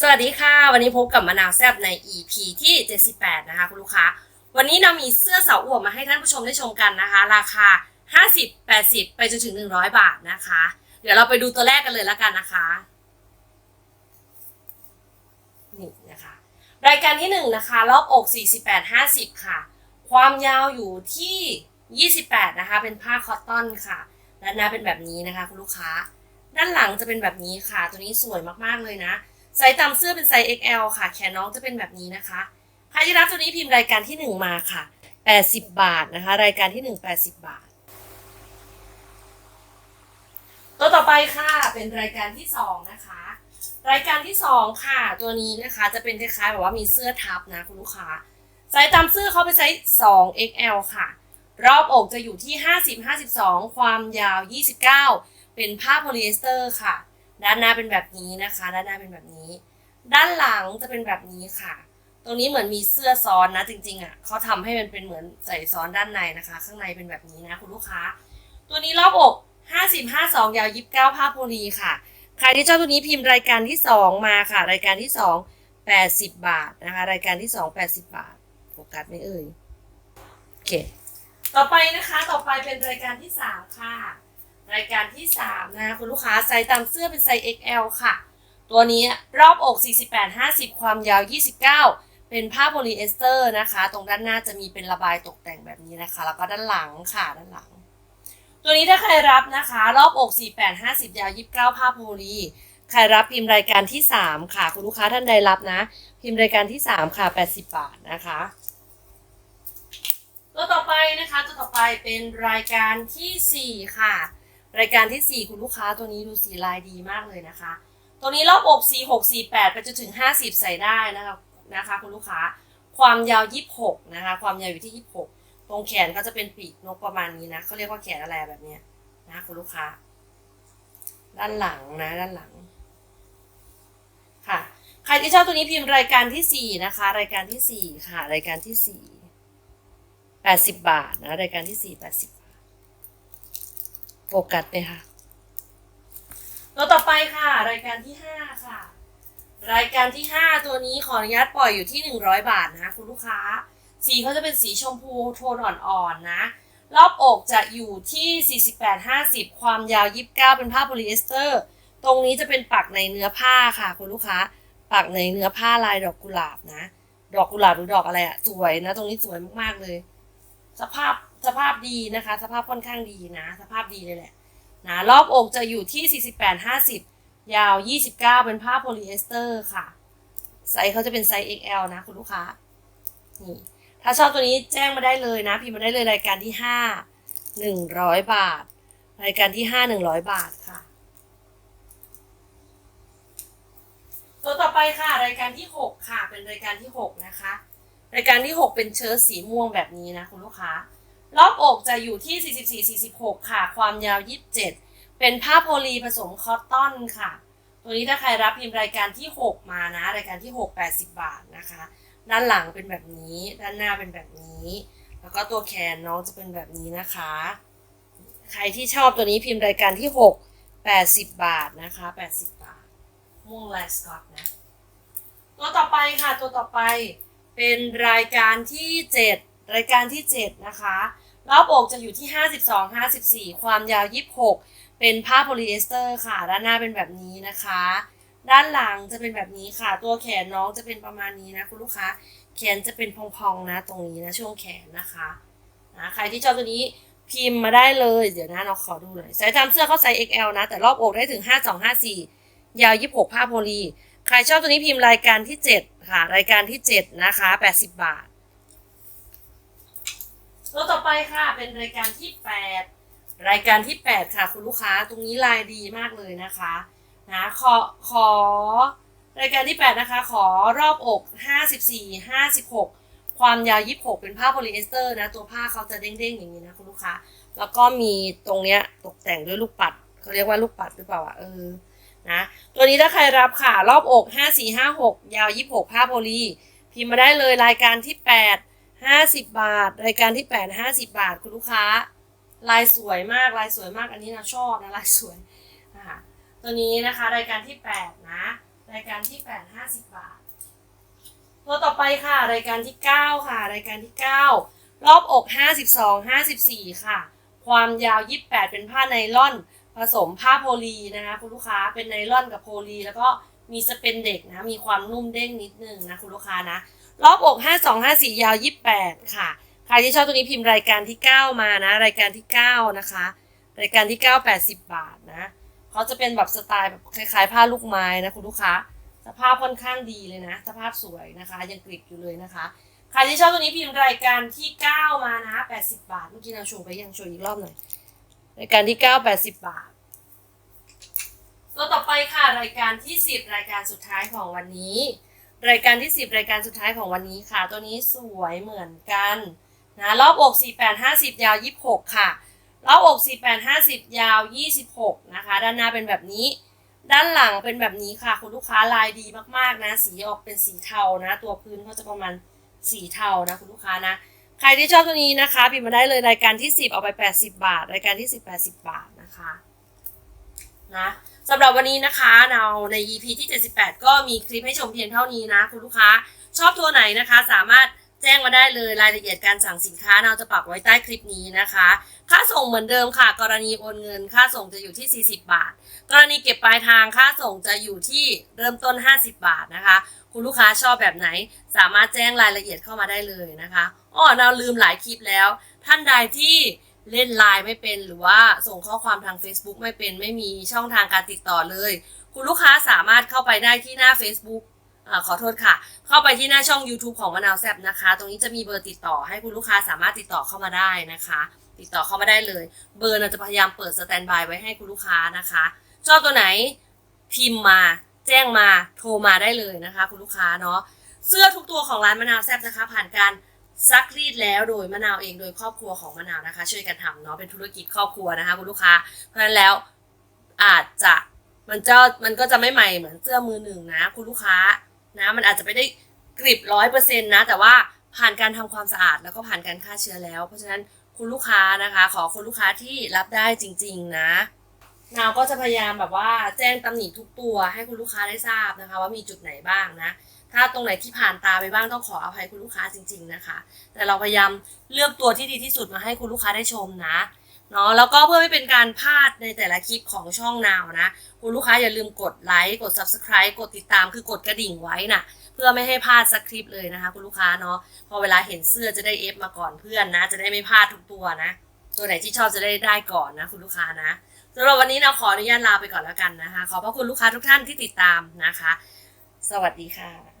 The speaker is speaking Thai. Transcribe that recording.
สวัสดีค่ะ วันนี้พบกับมะนาวแซบใน EP ที่ 78 นะคะคุณลูกค้า วันนี้เรามีเสื้อสาวอวบมาให้ท่านผู้ชมได้ชมกันนะคะ ราคา 50 80 ไปจนถึง 100 บาทนะคะ เดี๋ยวเราไปดูตัวแรกกันเลยแล้วกันนะคะนี่นะคะ รายการที่ 1 นะคะ รอบอก 48 50 ค่ะ ความยาวอยู่ที่ 28 นะคะ เป็นผ้าคอตตอนค่ะด้านหน้าเป็นแบบนี้นะคะคุณลูกค้า ด้านหลังจะเป็นแบบนี้ค่ะ ตัวนี้สวยมากๆเลยนะ ไซส์ตามเสื้อเป็นไซส์ XL ค่ะ แขนน้องจะเป็นแบบนี้นะคะใครที่รับตัวนี้พิมพ์รายการที่ 1 มาค่ะ 80 บาทนะคะ รายการที่ 1 80 บาท ตัวต่อไปค่ะ เป็นรายการที่ 2 นะคะ รายการที่ 2 ค่ะ ตัวนี้นะคะจะเป็นคล้ายๆแบบว่ามีเสื้อทับนะคุณลูกค้า ไซส์ตามเสื้อเขาเป็นไซส์ 2 XL ค่ะ รอบอกจะอยู่ที่ 50 52 ความยาว 29 เป็นผ้าโพลีเอสเตอร์ค่ะ ด้านหน้าเป็นแบบนี้นะคะ ด้านหน้าเป็นแบบนี้ ด้านหลังจะเป็นแบบนี้ค่ะ ตรงนี้เหมือนมีเสื้อซ้อนนะจริงๆอะเขาทำให้มันเป็นเหมือนใส่ซ้อนด้านในนะคะ ข้างในเป็นแบบนี้นะคุณลูกค้า ตัวนี้รอบอก50 52ยาว29ผ้าโพลีค่ะใครที่ชอบตัวนี้พิมพ์รายการที่ 2 มาค่ะ รายการที่ 2 80 บาทนะคะ รายการที่ 2 80 บาทโฟกัสไม่เอ่ยโอเค ต่อไปนะคะ ต่อไปเป็นรายการที่ 3 ค่ะ รายการที่ 3นะคะคุณลูกค้าไซส์ตามเสื้อเป็นไซส์ XL ค่ะ ตัวนี้รอบอก 48 50 ความยาว 29 เป็นผ้าโพลีเอสเตอร์นะคะ ตรงด้านหน้าจะมีเป็นระบายตกแต่งแบบนี้นะคะ แล้วก็ด้านหลังค่ะด้านหลัง ตัวนี้ถ้าใครรับนะคะ รอบอก 48 50 ยาว 29 ผ้าโพลีใครรับพิมพ์รายการที่ 3 ค่ะ คุณลูกค้าท่านใดรับนะ พิมพ์รายการที่ 3 ค่ะ 80 บาทนะคะตัวต่อไปนะคะตัวต่อไปเป็นรายการทีสี่4 ค่ะ รายการทีสี่ 4 คุณลูกค้าตัวนี้ดูสีลายดีมากเลยนะคะ ตัวนี้รอบอก4 6 4 8ไปจนถึง 50 ใส่ได้นะคะนะคะคุณลูกค้าความยาว 26 นะคะ ความยาวอยู่ที่ 26 ตรงแขนก็จะเป็นปีกนกประมาณนี้นะเขาเรียกว่าแขนอะไรแบบเนี้ยนะคุณลูกค้า ด้านหลังนะ ด้านหลัง ค่ะ ใครที่ชอบตัวนี้พิมพ์รายการที่ 4 นะคะ รายการที่ 4 ค่ะ รายการที่ 4 80 บาทนะ รายการที่ 4 80บาท โฟกัสเลยค่ะตัวต่อไปค่ะ รายการที่5ค่ะ รายการที่5ตัวนี้ขออนุญาตปล่อยอยู่ที่100บาทนะคุณลูกค้า สีเขาจะเป็นสีชมพูโทนอ่อนๆนะ รอบอกจะอยู่ที่ 48 50 ความยาว 29 เป็นผ้าโพลีเอสเตอร์ ตรงนี้จะเป็นปักในเนื้อผ้าค่ะ คุณลูกค้า ปักในเนื้อผ้าลายดอกกุหลาบนะ ดอกกุหลาบหรือดอกอะไรอะสวยนะ ตรงนี้สวยมากๆเลย สภาพ สภาพดีนะคะ สภาพค่อนข้างดีนะ สภาพดีเลยแหละนะรอบอกจะอยู่ที่ 48 50 ยาว 29 เป็นผ้าโพลีเอสเตอร์ค่ะไซส์เขาจะเป็นไซส์ XL นะคุณลูกค้านี่ถ้าชอบตัวนี้แจ้งมาได้เลยนะ พิมพ์มาได้เลยรายการที่ 5 100 บาท รายการที่ 5 100 บาทค่ะ ตัวต่อไปค่ะ รายการที่ 6 ค่ะ เป็นรายการที่ 6 นะคะ รายการที่ 6 เป็นเชิ้ตสีม่วงแบบนี้นะคุณลูกค้า รอบอกจะอยู่ที่ 44 46 ค่ะ ความยาว 27 เป็นผ้าโพลีผสมคอตตอนค่ะ ตัวนี้ถ้าใครรับพิมพ์รายการที่ 6 มานะ รายการที่ 6 80 บาทนะคะ ด้านหลังเป็นแบบนี้ ด้านหน้าเป็นแบบนี้ แล้วก็ตัวแขนน้องจะเป็นแบบนี้นะคะ ใครที่ชอบตัวนี้พิมพ์รายการที่ 6 80 บาทนะคะ 80 บาท ม่วงลายสกอตนะ ตัวต่อไปค่ะ ตัวต่อไปเป็นรายการที่ 7 รายการที่ 7 นะคะ รอบอกจะอยู่ที่ 52 54 ความยาว 26 เป็นผ้าโพลีเอสเตอร์ค่ะ ด้านหน้าเป็นแบบนี้นะคะ ด้านหลังจะเป็นแบบนี้ค่ะ ตัวแขนน้องจะเป็นประมาณนี้นะคุณลูกค้า แขนจะเป็นพองๆนะ ตรงนี้นะช่วงแขนนะคะนะใครที่ชอบตัวนี้พิมพ์มาได้เลย เดี๋ยวนะเราขอดูหน่อยไซส์ตามเสื้อเขาไซส์ XL นะ แต่รอบอกได้ถึง 5254 ยาว 26 ผ้าโพลี ใครชอบตัวนี้พิมพ์รายการที่ 7 ค่ะ รายการที่ 7 นะคะ 80 บาท ตัวต่อไปค่ะเป็นรายการที่ 8 รายการที่ 8 ค่ะ คุณลูกค้าตรงนี้ลายดีมากเลยนะคะนะขอขอรายการที่ 8 นะคะ ขอรอบอก 54 56 ความยาว 26 เป็นผ้าโพลีเอสเตอร์นะตัวผ้าเขาจะเด้งๆอย่างนี้นะคุณลูกค้า แล้วก็มีตรงเนี้ยตกแต่งด้วยลูกปัดเขาเรียกว่าลูกปัดหรือเปล่าอะเออนะตัวนี้ถ้าใครรับค่ะ รอบอก 5456 ยาว 26 ผ้าโพลีพิมพ์มาได้เลยรายการที่ 8 50 บาท รายการที่ 8 50 บาท คุณลูกค้า ลายสวยมาก ลายสวยมาก อันนี้นะชอบนะ ลายสวยนะคะตัวนี้นะคะ รายการที่ 8 นะ รายการที่แปดห้าสิบบาท ตัวต่อไปค่ะ รายการที่เก้าค่ะ รายการที่เก้ารอบอกห้าสิบสองห้าสิบสี่ค่ะ ความยาวยี่สิบแปดเป็นผ้าไนล่อน ผสมผ้าโพลีนะคะ คุณลูกค้า เป็นไนล่อนกับโพลี แล้วก็ มีสเปนเด็กนะ มีความนุ่มเด้งนิดนึงนะคุณลูกค้านะ รอบอกห้าสองห้าสี่ยาวยี่สิบแปดค่ะ ใครที่ชอบตัวนี้พิมพ์รายการที่เก้ามานะ รายการที่เก้านะคะ รายการที่เก้าแปดสิบบาทนะเขาจะเป็นแบบสไตล์แบบคล้ายๆ ผ้าลูกไม้นะคุณลูกค้า สภาพค่อนข้างดีเลยนะ สภาพสวยนะคะ ยังกริบอยู่เลยนะคะ ใครที่ชอบตัวนี้พิมพ์รายการที่ 9 มานะ 80 บาท เมื่อกี้เราโชว์ไปยังโชว์อีกรอบหน่อย รายการที่ 9 80 บาท ตัวต่อไปค่ะรายการที่ 10 รายการสุดท้ายของวันนี้ รายการที่ 10 รายการสุดท้ายของวันนี้ค่ะ ตัวนี้สวยเหมือนกันนะรอบอก 48 50 ยาว 26 ค่ะรอบอก 48 50 ยาว 26 นะคะ ด้านหน้าเป็นแบบนี้ ด้านหลังเป็นแบบนี้ค่ะ คุณลูกค้าลายดีมากๆนะ สีออกเป็นสีเทานะ ตัวพื้นเขาจะประมาณสีเทานะคุณลูกค้านะ ใครที่ชอบตัวนี้นะคะพิมพ์มาได้เลยรายการที่ 10 เอาไป 80 บาท รายการที่ 10 80 บาทนะคะนะ สำหรับวันนี้นะคะเราใน EP ที่ 78 ก็มีคลิปให้ชมเพียงเท่านี้นะ คุณลูกค้า ชอบตัวไหนนะคะ สามารถแจ้งมาได้เลยรายละเอียดการสั่งสินค้าเราจะปักไว้ใต้คลิปนี้นะคะ ค่าส่งเหมือนเดิมค่ะ กรณีโอนเงิน ค่าส่งจะอยู่ที่ 40 บาท กรณีเก็บปลายทางค่าส่งจะอยู่ที่เริ่มต้น 50 บาทนะคะ คุณลูกค้าชอบแบบไหน สามารถแจ้งรายละเอียดเข้ามาได้เลยนะคะอ้อเราลืมหลายคลิปแล้ว ท่านใดที่ เล่นไลน์ไม่เป็นหรือว่าส่งข้อความทาง Facebook ไม่เป็นไม่มีช่องทางการติดต่อเลย คุณลูกค้าสามารถเข้าไปได้ที่หน้า Facebook อขอโทษค่ะ เข้าไปที่หน้าช่อง YouTube ของมะนาวแซบนะคะ ตรงนี้จะมีเบอร์ติดต่อให้คุณลูกค้าสามารถติดต่อเข้ามาได้นะคะ ติดต่อเข้ามาได้เลย เบอร์เราจะพยายามเปิดสแตนบายไว้ให้คุณลูกค้านะคะชอบตัวไหนพิมพ์มาแจ้งมาโทรมาได้เลยนะคะ คุณลูกค้าเนาะเสื้อทุกตัวของร้านมะนาวแซบนะคะ ผ่านการ ซักรีดแล้วโดยมะนาวเองโดยครอบครัวของมะนาวนะคะ ช่วยกันทำเนาะเป็นธุรกิจครอบครัวนะคะคุณลูกค้า เพราะฉะนั้นแล้วอาจจะมันจะมันก็จะไม่ใหม่เหมือนเสื้อมือหนึ่งนะ คุณลูกค้านะมันอาจจะไม่ได้กริบร้อยเปอร์เซ็นต์นะ แต่ว่าผ่านการทำความสะอาดแล้วก็ผ่านการฆ่าเชื้อแล้ว เพราะฉะนั้นคุณลูกค้านะคะ ขอคุณลูกค้าที่รับได้จริง ๆนะนาวก็จะพยายามแบบว่าแจ้งตำหนิทุกตัวให้คุณลูกค้าได้ทราบนะคะ ว่ามีจุดไหนบ้างนะ ถ้าตรงไหนที่ผ่านตาไปบ้างต้องขออภัยคุณลูกค้าจริง ๆนะคะ แต่เราพยายามเลือกตัวที่ดีที่สุดมาให้คุณลูกค้าได้ชมนะเนาะแล้วก็เพื่อไม่เป็นการพลาดในแต่ละคลิปของช่องนาวนะ คุณลูกค้าอย่าลืมกดไลค์กด subscribe กดติดตามคือกดกระดิ่งไว้นะเพื่อไม่ให้พลาดสักคลิปเลยนะคะ คุณลูกค้าเนาะพอเวลาเห็นเสื้อจะได้เอฟมาก่อนเพื่อนนะ จะได้ไม่พลาดทุกตัวนะ ตัวไหนที่ชอบจะได้ได้ก่อนนะคุณลูกค้านะสำหรับวันนี้เราขออนุญาตลาไปก่อนแล้วกันนะคะ ขอบพระคุณลูกค้าทุกท่านที่ติดตามนะคะ สวัสดีค่ะ